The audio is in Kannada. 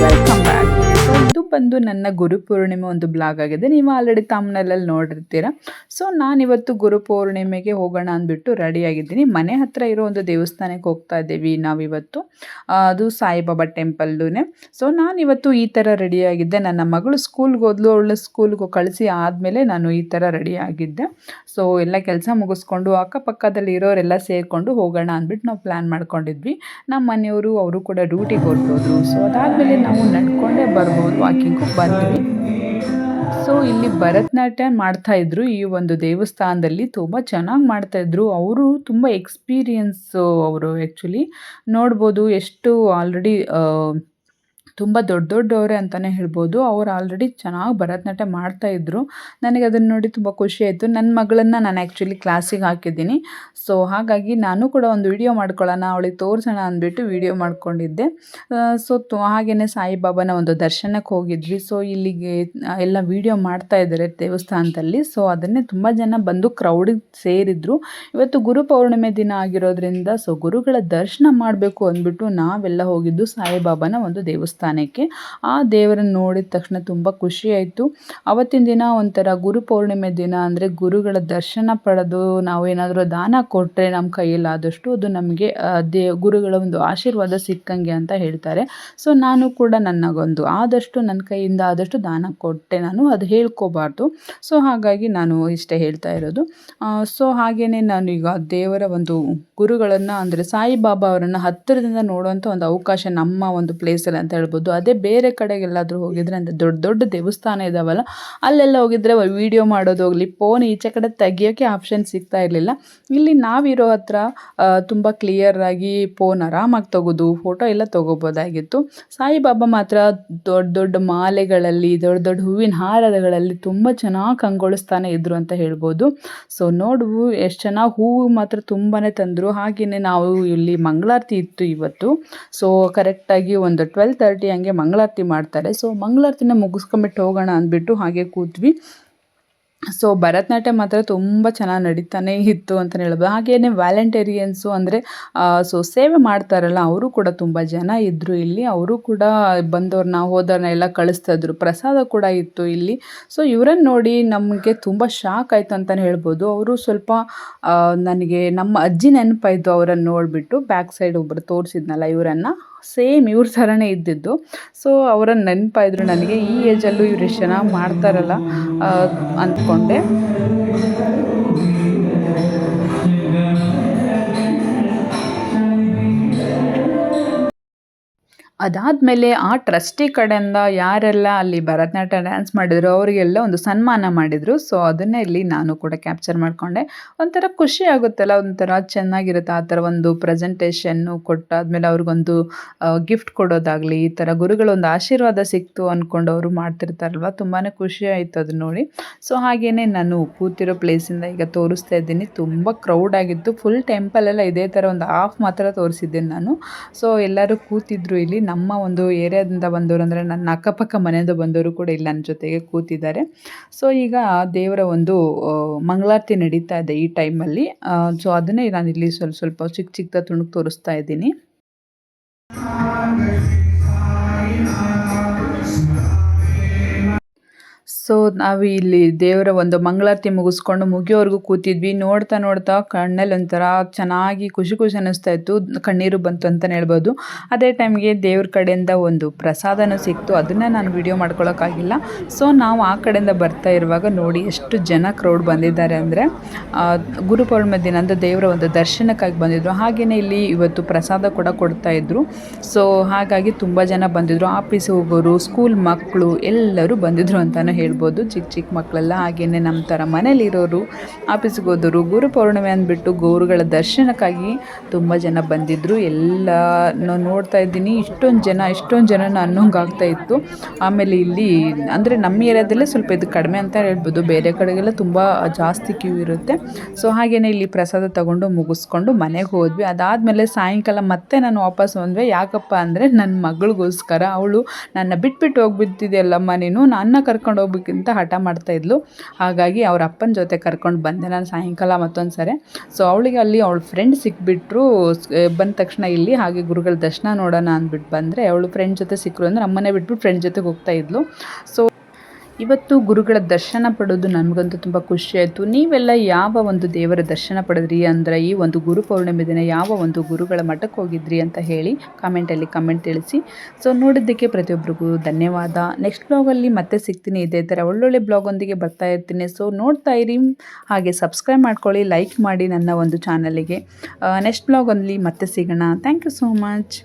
Welcome back. ಬಂದು ನನ್ನ ಗುರುಪೂರ್ಣಿಮೆ ಒಂದು ಬ್ಲಾಗ್ ಆಗಿದೆ. ನೀವು ಆಲ್ರೆಡಿ ತಮ್ಮನಲ್ಲಿ ನೋಡಿರ್ತೀರ. ಸೊ ನಾನಿವತ್ತು ಗುರುಪೂರ್ಣಿಮೆಗೆ ಹೋಗೋಣ ಅಂದ್ಬಿಟ್ಟು ರೆಡಿಯಾಗಿದ್ದೀನಿ ಮನೆ ಹತ್ರ ಇರೋ ಒಂದು ದೇವಸ್ಥಾನಕ್ಕೆ ಹೋಗ್ತಾ ಇದ್ದೀವಿ ನಾವಿವತ್ತು. ಇವತ್ತು ಅದು ಸಾಯಿಬಾಬಾ ಟೆಂಪಲ್ಲೂ ಸೊ ನಾನಿವತ್ತು ಈ ಥರ ರೆಡಿಯಾಗಿದ್ದೆ ನನ್ನ ಮಗಳು ಸ್ಕೂಲ್ಗೆ ಹೋದ್ಲು, ಅವಳು ಸ್ಕೂಲ್ಗೆ ಕಳಿಸಿ ಆದಮೇಲೆ ನಾನು ಈ ಥರ ರೆಡಿಯಾಗಿದ್ದೆ ಸೊ ಎಲ್ಲ ಕೆಲಸ ಮುಗಿಸ್ಕೊಂಡು ಅಕ್ಕಪಕ್ಕದಲ್ಲಿ ಇರೋರೆಲ್ಲ ಸೇರಿಕೊಂಡು ಹೋಗೋಣ ಅಂದ್ಬಿಟ್ಟು ನಾವು ಪ್ಲ್ಯಾನ್ ಮಾಡ್ಕೊಂಡಿದ್ವಿ. ನಮ್ಮ ಮನೆಯವರು ಅವರು ಕೂಡ ಡ್ಯೂಟಿಗೆ ಹೊರಟೋದ್ರು. ಸೊ ಅದಾದಮೇಲೆ ನಾವು ನಡ್ಕೊಂಡೇ ಬರ್ಬೋದು. ವಾಕಿಂಗು ಬಂದ್ವಿ. ಸೊ ಇಲ್ಲಿ ಭರತನಾಟ್ಯ ಮಾಡ್ತಾ ಇದ್ರು. ಈ ಒಂದು ದೇವಸ್ಥಾನದಲ್ಲಿ ತುಂಬ ಚೆನ್ನಾಗಿ ಮಾಡ್ತಾ ಇದ್ರು. ಅವರು ತುಂಬ ಎಕ್ಸ್ಪೀರಿಯನ್ಸ್ ಅವರು ಆ್ಯಕ್ಚುಲಿ ನೋಡ್ಬೋದು ಎಷ್ಟು ಆಲ್ರೆಡಿ ತುಂಬ ದೊಡ್ಡ ದೊಡ್ಡವರೇ ಅಂತಲೇ ಹೇಳ್ಬೋದು. ಅವ್ರು ಆಲ್ರೆಡಿ ಚೆನ್ನಾಗಿ ಭರತನಾಟ್ಯ ಮಾಡ್ತಾ ಇದ್ದರು ನನಗೆ ಅದನ್ನು ನೋಡಿ ತುಂಬ ಖುಷಿ ಆಯಿತು. ನನ್ನ ಮಗಳನ್ನು ನಾನು ಆ್ಯಕ್ಚುಲಿ ಕ್ಲಾಸಿಗೆ ಹಾಕಿದ್ದೀನಿ. ಸೊ ಹಾಗಾಗಿ ನಾನು ಕೂಡ ಒಂದು ವಿಡಿಯೋ ಮಾಡ್ಕೊಳ್ಳೋಣ, ಅವಳಿಗೆ ತೋರಿಸೋಣ ಅಂದ್ಬಿಟ್ಟು ವಿಡಿಯೋ ಮಾಡ್ಕೊಂಡಿದ್ದೆ. ಸೊ ಹಾಗೆಯೇ ಸಾಯಿಬಾಬಾನ ಒಂದು ದರ್ಶನಕ್ಕೆ ಹೋಗಿದ್ವಿ. ಸೊ ಇಲ್ಲಿಗೆ ಎಲ್ಲ ವಿಡಿಯೋ ಮಾಡ್ತಾ ಇದ್ದಾರೆ ದೇವಸ್ಥಾನದಲ್ಲಿ. ಸೊ ಅದನ್ನೇ ತುಂಬ ಜನ ಬಂದು ಕ್ರೌಡಿಗೆ ಸೇರಿದ್ರು. ಇವತ್ತು ಗುರು ಪೌರ್ಣಿಮೆ ದಿನ ಆಗಿರೋದ್ರಿಂದ ಸೊ ಗುರುಗಳ ದರ್ಶನ ಮಾಡಬೇಕು ಅಂದ್ಬಿಟ್ಟು ನಾವೆಲ್ಲ ಹೋಗಿದ್ದು ಸಾಯಿಬಾಬಾನ ಒಂದು ದೇವಸ್ಥಾನಕ್ಕೆ. ಆ ದೇವರನ್ನು ನೋಡಿದ ತಕ್ಷಣ ತುಂಬ ಖುಷಿ ಆಯಿತು. ಅವತ್ತಿನ ದಿನ ಒಂಥರ ಗುರು ಪೌರ್ಣಿಮೆ ದಿನ ಅಂದರೆ ಗುರುಗಳ ದರ್ಶನ ಪಡೆದು ನಾವು ಏನಾದರೂ ದಾನ ಕೊಟ್ಟರೆ ನಮ್ಮ ಕೈಯಲ್ಲಾದಷ್ಟು ಅದು ನಮಗೆ ದೇ, ಗುರುಗಳ ಒಂದು ಆಶೀರ್ವಾದ ಸಿಕ್ಕಂಗೆ ಅಂತ ಹೇಳ್ತಾರೆ. ಸೊ ನಾನು ಕೂಡ ನನಗೊಂದು ಆದಷ್ಟು ನನ್ನ ಕೈಯಿಂದ ಆದಷ್ಟು ದಾನ ಕೊಟ್ಟೆ. ನಾನು ಅದು ಹೇಳ್ಕೋಬಾರ್ದು. ಸೊ ಹಾಗಾಗಿ ನಾನು ಇಷ್ಟೇ ಹೇಳ್ತಾ ಇರೋದು. ಸೊ ಹಾಗೆಯೇ ನಾನು ಈಗ ದೇವರ ಒಂದು ಗುರುಗಳನ್ನು ಅಂದರೆ ಸಾಯಿಬಾಬಾ ಅವರನ್ನು ಹತ್ತಿರದಿಂದ ನೋಡುವಂಥ ಒಂದು ಅವಕಾಶ ನಮ್ಮ ಒಂದು ಪ್ಲೇಸಲ್ಲಿ ಅಂತ ಹೇಳ್ಬೋದು. ಅದೇ ಬೇರೆ ಕಡೆಗೆಲ್ಲಾದರೂ ಹೋಗಿದ್ರೆ, ಅಂದರೆ ದೊಡ್ಡ ದೊಡ್ಡ ದೇವಸ್ಥಾನ ಇದಾವಲ್ಲ, ಅಲ್ಲೆಲ್ಲ ಹೋಗಿದ್ರೆ ವಿಡಿಯೋ ಮಾಡೋದು ಹೋಗಲಿ ಫೋನ್ ಈಚೆ ಕಡೆ ತೆಗಿಯೋಕ್ಕೆ ಆಪ್ಷನ್ ಸಿಗ್ತಾ ಇರಲಿಲ್ಲ. ಇಲ್ಲಿ ನಾವಿರೋ ಹತ್ರ ತುಂಬ ಕ್ಲಿಯರಾಗಿ ಫೋನ್ ಆರಾಮಾಗಿ ತೆಗೆದು ಫೋಟೋ ಎಲ್ಲ ತೊಗೋಬೋದಾಗಿತ್ತು. ಸಾಯಿಬಾಬಾ ಮಾತ್ರ ದೊಡ್ಡ ದೊಡ್ಡ ಮಾಲೆಗಳಲ್ಲಿ, ದೊಡ್ಡ ದೊಡ್ಡ ಹೂವಿನ ಹಾರಗಳಲ್ಲಿ ತುಂಬ ಚೆನ್ನಾಗಿ ಕಂಗೊಳಿಸ್ತಾನೆ ಇದ್ರು ಅಂತ ಹೇಳ್ಬೋದು. ಸೊ ನೋಡು, ಎಷ್ಟು ಚೆನ್ನಾಗಿ ಹೂವು ಮಾತ್ರ ತುಂಬಾ ತಂದರು. ಹಾಗೆಯೇ ನಾವು ಇಲ್ಲಿ ಮಂಗಳಾರತಿ ಇತ್ತು ಇವತ್ತು. ಸೊ ಕರೆಕ್ಟಾಗಿ ಒಂದು ಟ್ವೆಲ್ ತರ್ಟಿ ಹಂಗೆ ಮಂಗಳಾರತಿ ಮಾಡ್ತಾರೆ. ಸೊ ಮಂಗಳಾರತಿನ ಮುಗಿಸ್ಕೊಂಬಿಟ್ಟು ಹೋಗೋಣ ಅಂದ್ಬಿಟ್ಟು ಹಾಗೆ ಕೂತ್ವಿ ಸೊ ಭರತನಾಟ್ಯ ಮಾತ್ರ ತುಂಬ ಚೆನ್ನಾಗಿ ನಡೀತಾನೆ ಇತ್ತು ಅಂತಲೇ ಹೇಳ್ಬೋದು. ಹಾಗೆಯೇ ವ್ಯಾಲೆಂಟೇರಿಯನ್ಸು ಅಂದರೆ ಸೊ ಸೇವೆ ಮಾಡ್ತಾರಲ್ಲ, ಅವರು ಕೂಡ ತುಂಬ ಜನ ಇದ್ದರು ಇಲ್ಲಿ. ಅವರು ಕೂಡ ಬಂದವ್ರನ್ನ ಹೋದವ್ರನ್ನ ಎಲ್ಲ ಕಳಿಸ್ತಾ ಪ್ರಸಾದ ಕೂಡ ಇತ್ತು ಇಲ್ಲಿ. ಸೊ ಇವರನ್ನು ನೋಡಿ ನಮಗೆ ತುಂಬ ಶಾಕ್ ಆಯಿತು ಅಂತಲೇ ಹೇಳ್ಬೋದು. ಅವರು ಸ್ವಲ್ಪ ನನಗೆ ನಮ್ಮ ಅಜ್ಜಿ ನೆನಪಾಯಿತು ಅವರನ್ನು ನೋಡಿಬಿಟ್ಟು. ಬ್ಯಾಕ್ ಸೈಡ್ ಒಬ್ಬರು ತೋರಿಸಿದ್ನಲ್ಲ ಇವರನ್ನು. ಸೇಮ್ ಇವ್ರ ಥರನೇ ಇದ್ದಿದ್ದು. ಸೊ ಅವರನ್ನು ನೆನಪಾಯಿದ್ರು ನನಗೆ ಈ ಏಜಲ್ಲೂ ಇವ್ರು ಎಷ್ಟು ಚೆನ್ನಾಗಿ ಮಾಡ್ತಾರಲ್ಲ ಅಂದ್ಕೊಂಡೆ. ಅದಾದಮೇಲೆ ಆ ಟ್ರಸ್ಟಿ ಕಡೆಯಿಂದ ಯಾರೆಲ್ಲ ಅಲ್ಲಿ ಭರತನಾಟ್ಯ ಡ್ಯಾನ್ಸ್ ಮಾಡಿದ್ರು, ಅವರಿಗೆಲ್ಲ ಒಂದು ಸನ್ಮಾನ ಮಾಡಿದರು. ಸೊ ಅದನ್ನೇ ಇಲ್ಲಿ ನಾನು ಕೂಡ ಕ್ಯಾಪ್ಚರ್ ಮಾಡಿಕೊಂಡೆ. ಒಂಥರ ಖುಷಿ ಆಗುತ್ತಲ್ಲ, ಒಂಥರ ಚೆನ್ನಾಗಿರುತ್ತೆ ಆ ಥರ ಒಂದು ಪ್ರೆಸೆಂಟೇಷನ್ನು ಕೊಟ್ಟಾದ್ಮೇಲೆ ಅವ್ರಿಗೊಂದು ಗಿಫ್ಟ್ ಕೊಡೋದಾಗಲಿ, ಈ ಥರ ಗುರುಗಳೊಂದು ಆಶೀರ್ವಾದ ಸಿಕ್ತು ಅಂದ್ಕೊಂಡು ಅವರು ಮಾಡ್ತಿರ್ತಾರಲ್ವ ತುಂಬಾ ಖುಷಿ ಆಯಿತು ಅದನ್ನ ನೋಡಿ. ಸೊ ಹಾಗೇ ನಾನು ಕೂತಿರೋ ಪ್ಲೇಸಿಂದ ಈಗ ತೋರಿಸ್ತಾ ಇದ್ದೀನಿ. ತುಂಬ ಕ್ರೌಡ್ ಆಗಿತ್ತು. ಫುಲ್ ಟೆಂಪಲೆಲ್ಲ ಇದೇ ಥರ ಒಂದು ಹಾಫ್ ಮಾತ್ರ ತೋರಿಸಿದ್ದೀನಿ ನಾನು. ಸೊ ಎಲ್ಲರೂ ಕೂತಿದ್ರು ಇಲ್ಲಿ. ನಮ್ಮ ಒಂದು ಏರಿಯಾದಿಂದ ಬಂದವರು ಅಂದರೆ ನನ್ನ ಅಕ್ಕಪಕ್ಕ ಮನೆಯಿಂದ ಬಂದವರು ಕೂಡ ಇಲ್ಲಿ ನನ್ನ ಜೊತೆಗೆ ಕೂತಿದ್ದಾರೆ. ಸೊ ಈಗ ದೇವರ ಒಂದು ಮಂಗಳಾರತಿ ನಡೀತಾ ಇದೆ ಈ ಟೈಮಲ್ಲಿ ಸೊ ಅದನ್ನೇ ನಾನು ಇಲ್ಲಿ ಸ್ವಲ್ಪ ಸ್ವಲ್ಪ ಚಿಕ್ಕ ಚಿಕ್ಕದ ತುಣುಕು ತೋರಿಸ್ತಾ ಇದ್ದೀನಿ. ಸೊ ನಾವು ಇಲ್ಲಿ ದೇವರ ಒಂದು ಮಂಗಳಾರತಿ ಮುಗಿಸ್ಕೊಂಡು ಮುಗಿಯೋವರೆಗೂ ಕೂತಿದ್ವಿ. ನೋಡ್ತಾ ನೋಡ್ತಾ ಕಣ್ಣಲ್ಲಿ ಒಂಥರ ಚೆನ್ನಾಗಿ ಖುಷಿ ಖುಷಿ ಅನ್ನಿಸ್ತಾ ಇತ್ತು. ಕಣ್ಣೀರು ಬಂತು ಅಂತಲೇ ಹೇಳ್ಬೋದು. ಅದೇ ಟೈಮ್ಗೆ ದೇವ್ರ ಕಡೆಯಿಂದ ಒಂದು ಪ್ರಸಾದನೂ ಸಿಕ್ತು. ಅದನ್ನು ನಾನು ವಿಡಿಯೋ ಮಾಡ್ಕೊಳ್ಳೋಕ್ಕಾಗಿಲ್ಲ ಸೊ ನಾವು ಆ ಕಡೆಯಿಂದ ಬರ್ತಾ ಇರುವಾಗ ನೋಡಿ ಎಷ್ಟು ಜನ ಕ್ರೌಡ್ ಬಂದಿದ್ದಾರೆ ಅಂದರೆ ಗುರುಪೌರ್ಣಿಮೆ ದಿನ ಅಂದರೆ ದೇವರ ಒಂದು ದರ್ಶನಕ್ಕಾಗಿ ಬಂದಿದ್ದರು ಹಾಗೆಯೇ ಇಲ್ಲಿ ಇವತ್ತು ಪ್ರಸಾದ ಕೂಡ ಕೊಡ್ತಾ ಇದ್ದರು ಸೊ ಹಾಗಾಗಿ ತುಂಬ ಜನ ಬಂದಿದ್ದರು ಆಫೀಸ್ ಹೋಗೋರು ಸ್ಕೂಲ್ ಮಕ್ಕಳು ಎಲ್ಲರೂ ಬಂದಿದ್ರು ಅಂತಲೇ ಹೇಳ್ಬೋದು. ಚಿಕ್ಕ ಚಿಕ್ಕ ಮಕ್ಕಳೆಲ್ಲ ಹಾಗೆಯೇ ನಮ್ಮ ಥರ ಮನೇಲಿರೋರು ಆಫೀಸಿಗೆ ಹೋದರು ಗುರು ಪೌರ್ಣಿಮೆ ಅಂದ್ಬಿಟ್ಟು ಗೌರುಗಳ ದರ್ಶನಕ್ಕಾಗಿ ತುಂಬ ಜನ ಬಂದಿದ್ದರು ಎಲ್ಲ ನೋಡ್ತಾ ಇದ್ದೀನಿ. ಇಷ್ಟೊಂದು ಜನ ಇಷ್ಟೊಂದು ಜನ ಅನ್ನೋಂಗೆ ಆಗ್ತಾ ಇತ್ತು. ಆಮೇಲೆ ಇಲ್ಲಿ ಅಂದರೆ ನಮ್ಮ ಏರಿಯಾದಲ್ಲೇ ಸ್ವಲ್ಪ ಇದು ಕಡಿಮೆ ಅಂತ ಹೇಳ್ಬೋದು. ಬೇರೆ ಕಡೆಗೆಲ್ಲ ತುಂಬ ಜಾಸ್ತಿ ಕ್ಯೂ ಇರುತ್ತೆ. ಸೊ ಹಾಗೆಯೇ ಇಲ್ಲಿ ಪ್ರಸಾದ ತಗೊಂಡು ಮುಗಿಸ್ಕೊಂಡು ಮನೆಗೆ ಹೋದ್ವಿ. ಅದಾದಮೇಲೆ ಸಾಯಂಕಾಲ ಮತ್ತೆ ನಾನು ವಾಪಸ್ ಬಂದ್ವಿ. ಯಾಕಪ್ಪ ಅಂದರೆ ನನ್ನ ಮಗಳಿಗೋಸ್ಕರ. ಅವಳು ನನ್ನ ಬಿಟ್ಬಿಟ್ಟು ಹೋಗ್ಬಿಟ್ಟಿದೆಯಲ್ಲಮ್ಮ ನೀನು? ನನ್ನ ಕರ್ಕೊಂಡು ಹೋಗ್ಬೇಕು ಹೋಗೋಕ್ಕಿಂತ ಹಠ ಮಾಡ್ತಾ ಇದ್ಲು. ಹಾಗಾಗಿ ಅವ್ರ ಅಪ್ಪನ ಜೊತೆ ಕರ್ಕೊಂಡು ಬಂದೆ ನಾನು ಸಾಯಂಕಾಲ ಮತ್ತೊಂದು ಸರಿ. ಸೊ ಅವಳಿಗೆ ಅಲ್ಲಿ ಅವಳ ಫ್ರೆಂಡ್ ಸಿಕ್ಬಿಟ್ರು ಬಂದ ತಕ್ಷಣ ಇಲ್ಲಿ, ಹಾಗೆ ಗುರುಗಳ ದರ್ಶನ ನೋಡೋಣ ಅಂದ್ಬಿಟ್ಟು ಬಂದರೆ, ಅವಳು ಫ್ರೆಂಡ್ ಜೊತೆ ಸಿಕ್ಕರು ಅಂದರೆ ನಮ್ಮನೆ ಬಿಟ್ಬಿಟ್ಟು ಫ್ರೆಂಡ್ ಜೊತೆಗೆ ಹೋಗ್ತಾ ಇದ್ಲು. ಸೊ ಇವತ್ತು ಗುರುಗಳ ದರ್ಶನ ಪಡೋದು ನನಗಂತೂ ತುಂಬ ಖುಷಿ ಆಯಿತು. ನೀವೆಲ್ಲ ಯಾವ ಒಂದು ದೇವರ ದರ್ಶನ ಪಡೆದ್ರಿ ಅಂದರೆ ಈ ಒಂದು ಗುರು ಪೌರ್ಣಿಮೆ ದಿನ ಯಾವ ಒಂದು ಗುರುಗಳ ಮಠಕ್ಕೆ ಹೋಗಿದ್ರಿ ಅಂತ ಹೇಳಿ ಕಾಮೆಂಟಲ್ಲಿ ಕಮೆಂಟ್ ತಿಳಿಸಿ. ಸೊ ನೋಡಿದ್ದಕ್ಕೆ ಪ್ರತಿಯೊಬ್ಬರಿಗೂ ಧನ್ಯವಾದ. ನೆಕ್ಸ್ಟ್ ಬ್ಲಾಗಲ್ಲಿ ಮತ್ತೆ ಸಿಗ್ತೀನಿ. ಇದೇ ಥರ ಒಳ್ಳೊಳ್ಳೆ ಬ್ಲಾಗೊಂದಿಗೆ ಬರ್ತಾ ಇರ್ತೀನಿ. ಸೊ ನೋಡ್ತಾ ಇರಿ. ಹಾಗೆ ಸಬ್ಸ್ಕ್ರೈಬ್ ಮಾಡ್ಕೊಳ್ಳಿ ಲೈಕ್ ಮಾಡಿ ನನ್ನ ಒಂದು ಚಾನಲಿಗೆ ನೆಕ್ಸ್ಟ್ ಬ್ಲಾಗಲ್ಲಿ ಮತ್ತೆ ಸಿಗೋಣ. Thank you so much